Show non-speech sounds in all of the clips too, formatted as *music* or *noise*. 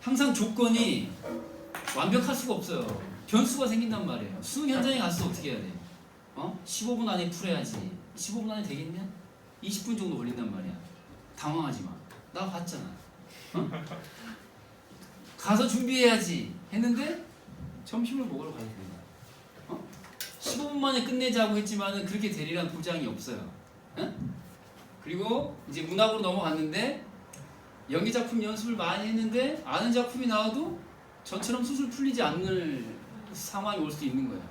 항상 조건이 완벽할 수가 없어요. 변수가 생긴단 말이에요. 수능 현장에 가서 어떻게 해야 돼? 어? 15분 안에 풀어야지. 15분 안에 되겠냐? 20분 정도 걸린단 말이야. 당황하지 마. 나 봤잖아. 어? 가서 준비해야지 했는데 점심을 먹으러 가야 된다. 어? 15분 만에 끝내자고 했지만은 그렇게 되리란 보장이 없어요. 어? 그리고 이제 문학으로 넘어갔는데 연기 작품 연습을 많이 했는데 아는 작품이 나와도 저처럼 수술 풀리지 않을 상황이 올 수도 있는 거예요.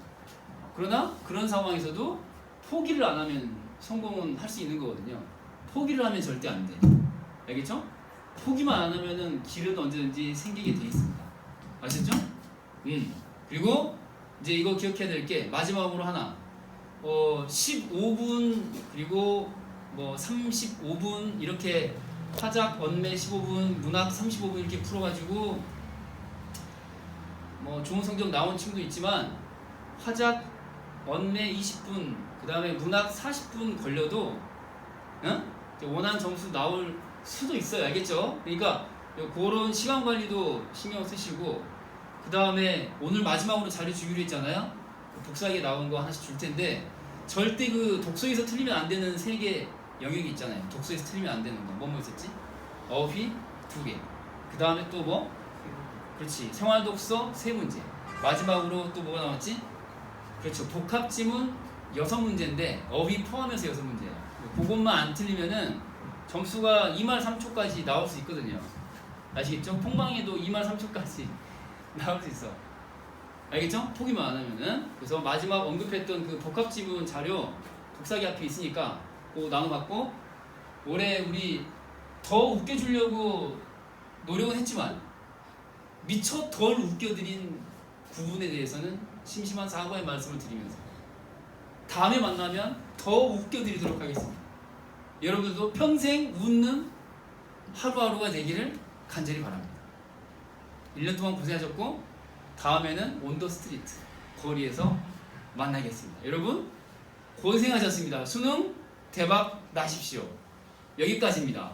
그러나 그런 상황에서도 포기를 안 하면 성공은 할 수 있는 거거든요. 포기를 하면 절대 안 돼. 알겠죠? 포기만 안 하면은 길은 언제든지 생기게 돼 있습니다. 아셨죠? 음. 그리고 이제 이거 기억해야 될 게 마지막으로 하나. 어 15분 그리고 뭐 35분 이렇게 화작 언매 15분, 문학 35분 이렇게 풀어가지고 뭐 좋은 성적 나온 친구도 있지만 화작 언매 20분, 그 다음에 문학 40분 걸려도 응? 원하는 점수 나올 수도 있어요, 알겠죠? 그러니까 그런 시간 관리도 신경 쓰시고 그 다음에 오늘 마지막으로 자료 주기로 했잖아요. 그 복사기에 나온 거 하나씩 줄 텐데 절대 그 독서에서 틀리면 안 되는 세개 영역이 있잖아요. 독서에서 틀리면 안 되는 거. 뭐뭐 있었지? 어휘 두 개. 그 다음에 또 뭐? 그렇지. 생활 독서 세 문제. 마지막으로 또 뭐가 나왔지? 그렇죠. 복합 지문 여섯 문제인데 어휘 포함해서 여섯 문제야. 그것만 안 틀리면은 점수가 2말 3초까지 나올 수 있거든요. 아시겠죠? 폭망에도 2말 3초까지 *laughs* 나올 수 있어. 알겠죠? 포기만 안 하면은. 그래서 마지막 언급했던 그 복합 지문 자료 복사기 앞에 있으니까 그거 나눠봤고 올해 우리 더 웃겨 주려고 노력은 했지만 미처 덜 웃겨드린 부분에 대해서는 심심한 사과의 말씀을 드리면서 다음에 만나면 더 웃겨드리도록 하겠습니다. 여러분들도 평생 웃는 하루하루가 되기를 간절히 바랍니다. 1년 동안 고생하셨고 다음에는 온더 스트리트 거리에서 만나겠습니다. 여러분 고생하셨습니다. 수능 대박 나십시오. 여기까지입니다.